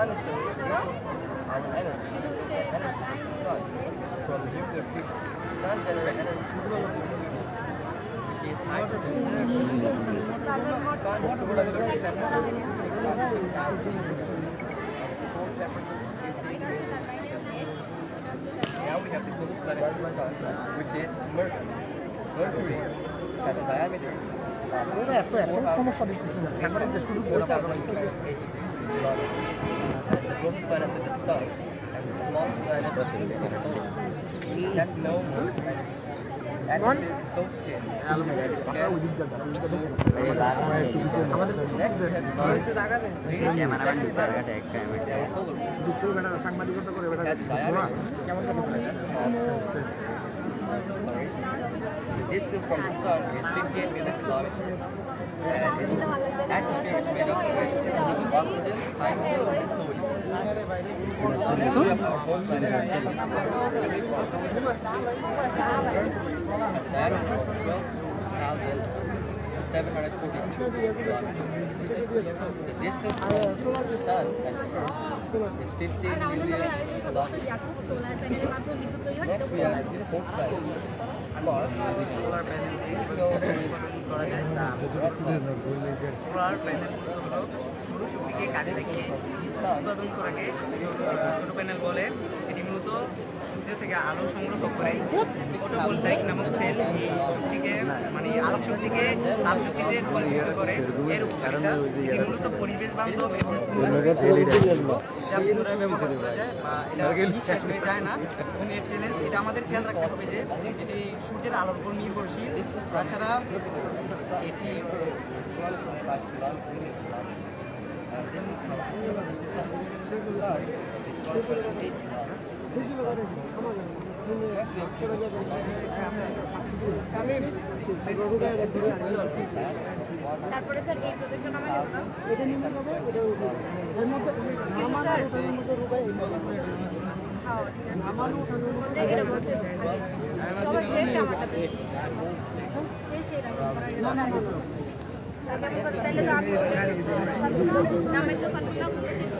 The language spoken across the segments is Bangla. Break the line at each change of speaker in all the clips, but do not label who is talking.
and energy energy from from nuclear fuel. Sun generates energy which is hydrogen. Sun Now we have the closest planet to the sun, which is Mercury. Mercury has a diameter.
blood. And the books were up
in the sun, and the small square up in the soul. That's no movement. That so This from the sun is 58 million kilometers. And it activates many equations of oxygen, hydrogen, and sodium. So we have our whole planet an average of kilometers. The distance from the sun and Earth is 15 million kilometers. Next we have the fourth planet. Nose is red planet.
Solar panel হলো সৌরশক্তিকে কাজে লাগিয়ে উৎপাদন করাকে প্যানেল বলে, এটি মূলত সূর্য থেকে আলো সংগ্রহ করে ফটোভোল্টাইক নামক সেল এই শক্তিকে মানে আলোক শক্তিকে তাপ শক্তিতে করে। এর উপকারিতা মূলত পরিবেশ বান্ধব এবং যা পুনরায় ব্যবহার করা যায় বা এটা শেষ হয়ে যায় না। এবং এর চ্যালেঞ্জ এটা আমাদের খেয়াল রাখতে হবে যে এটি সূর্যের আলোর উপর নির্ভরশীল। তাছাড়া এটি
তারপরে স্যার এই প্রজেক্ট জন্য আমার
এটা নিম্ন হবে এটা উপরে মধ্যে আমার ওটার মধ্যে রূপাই
খাওয়া ঠিক আছে
আমার ওটার মধ্যে
এটার মধ্যে সবার শেষ আমারটা শেষ না না না তাহলে তো আমি নামের তো পারব না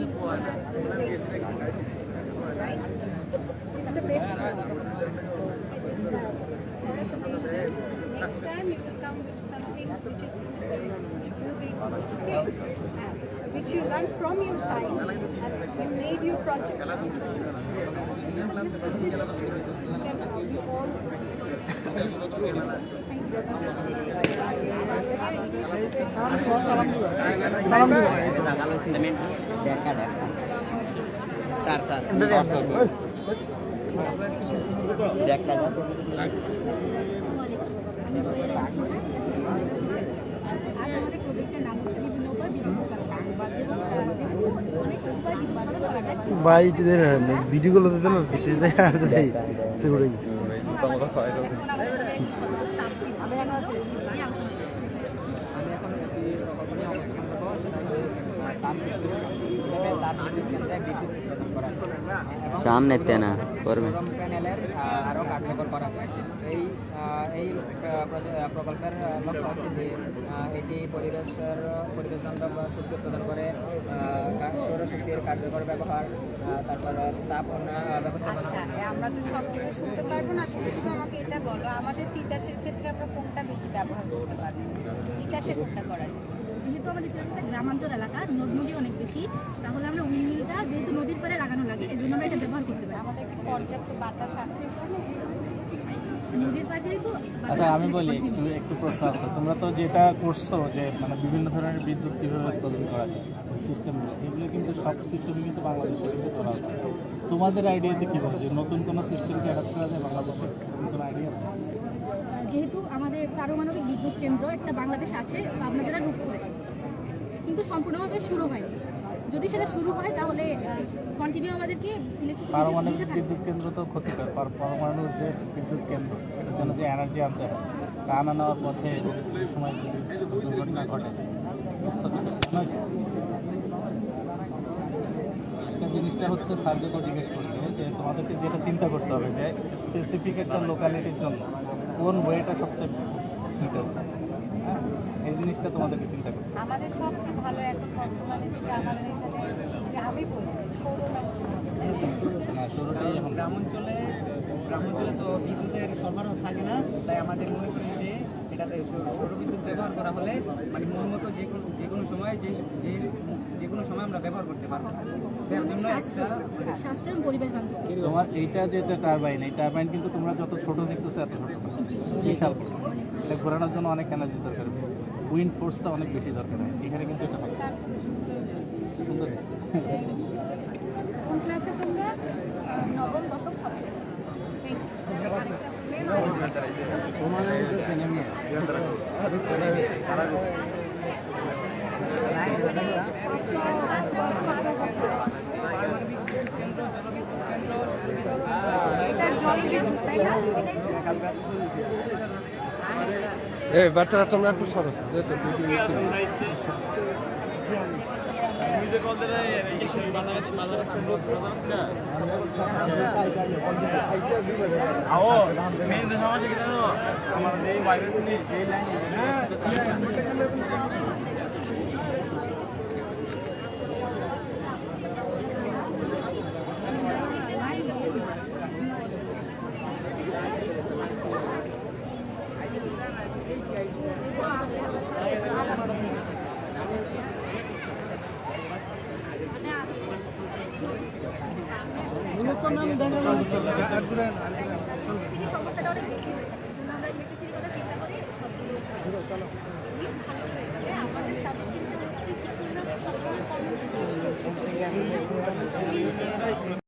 Next time you will come with something which is which you learn from your science and you made your project. Just this is you all.
Thank you.
Sir sir
আজ আমাদের প্রজেক্টের নাম হচ্ছে বিভিন্ন উপায়
ভাই একটু দেন ভিডিওগুলো দিতে না দিতে দেয় আর সেগুলোই
সামনে তেনা
কার্যকর করা এই এই প্রকল্পের লক্ষ্য হচ্ছে যে এটি পরিবেশের পরিবেশ বান্ধব শক্তি উৎপাদন করে সৌরশক্তির কার্যকর ব্যবহার তারপর তাপ
আচ্ছা আমরা তো সব কিছু শুনতে পারব না শুধু শুধু আমাকে এটা বলো আমাদের তিতাসের ক্ষেত্রে আমরা কোনটা বেশি ব্যবহার করতে পারব? তিতাসে কোনটা করা যায়?
যেহেতু আমাদের তিতাসটা গ্রামাঞ্চল এলাকা নদ নদী অনেক বেশি তাহলে আমরা উইন্ডমিলটা যেহেতু নদীর পরে লাগানো লাগে এই জন্য আমরা এটা ব্যবহার করতে পারি।
আমাদের কি পর্যাপ্ত বাতাস আছে এখানে?
আচ্ছা আমি বলি একটু একটু প্রশ্ন আছে। তোমরা তো যেটা করছ যে মানে বিভিন্ন ধরনের বিদ্যুৎ কীভাবে উৎপাদন করা যায় সিস্টেমগুলো এগুলো কিন্তু সব সিস্টেমই কিন্তু বাংলাদেশে কিন্তু করা হচ্ছে। তোমাদের আইডিয়াতে কী বলো যে নতুন কোনো সিস্টেমকে অ্যাডাপ্ট করা যায়? বাংলাদেশে কোনো আইডিয়া আছে?
যেহেতু আমাদের পারমাণবিক বিদ্যুৎ কেন্দ্র একটা বাংলাদেশ আছে পাবনা জেলার রূপপুরে। কিন্তু সম্পূর্ণভাবে শুরু হয়নি। যদি সেটা শুরু হয় তাহলে কন্টিনিউ আমাদেরকে ইলেকট্রিসিটি
পারমাণবিক বিদ্যুৎ কেন্দ্র তো ক্ষতিকর। পার- পরমাণু যে বিদ্যুৎ কেন্দ্র সেটার জন্য যে এনার্জি আনতে হয় তা আনা নেওয়ার পথে সময় দুর্ঘটনা ঘটে? একটা জিনিসটা হচ্ছে সার্জেকও জিজ্ঞেস করছে যে তোমাদেরকে যেটা চিন্তা করতে হবে যে স্পেসিফিক একটা লোকালিটির জন্য কোন ওয়েটা সবচেয়ে সুইটেবল জিনিসটা তোমাদেরকে চিন্তা করতে
আমাদের সবচেয়ে ভালো এখন বর্তমানে যেটা আমাদের এখানে যে আমি বলি
হ্যাঁ
গ্রামাঞ্চলে গ্রামাঞ্চলে তো বিদ্যুতের সরবরাহ থাকে না তাই আমাদের মনে করি যে এটাতে সৌর সৌর বিদ্যুৎ ব্যবহার করা হলে মানে মূল মতো যে কোনো যে কোনো সময় যে যে যে কোনো সময় আমরা ব্যবহার করতে পারব। তার জন্য একটা
বান্ধব
তোমার এইটা যেটা টারবাইন এই টারবাইন কিন্তু তোমরা যত ছোট দেখতেছো এত ছোট। না। ঘোরানোর জন্য অনেক এনার্জি দরকার। উইন্ড ফোর্সটা অনেক বেশি দরকার হয়। এখানে কিন্তু এটা হবে সুন্দর
জল
এই বাচ্চারা তোমরা একটু সরো। যেহেতু ভিডিও
সমস্যাটা অনেক বেশি হয়ে থাকে জন্য আমরা ইলেকট্রিসিটির কথা চিন্তা করি সবগুলো আমাদের সাবজেক্ট হচ্ছে কিছু না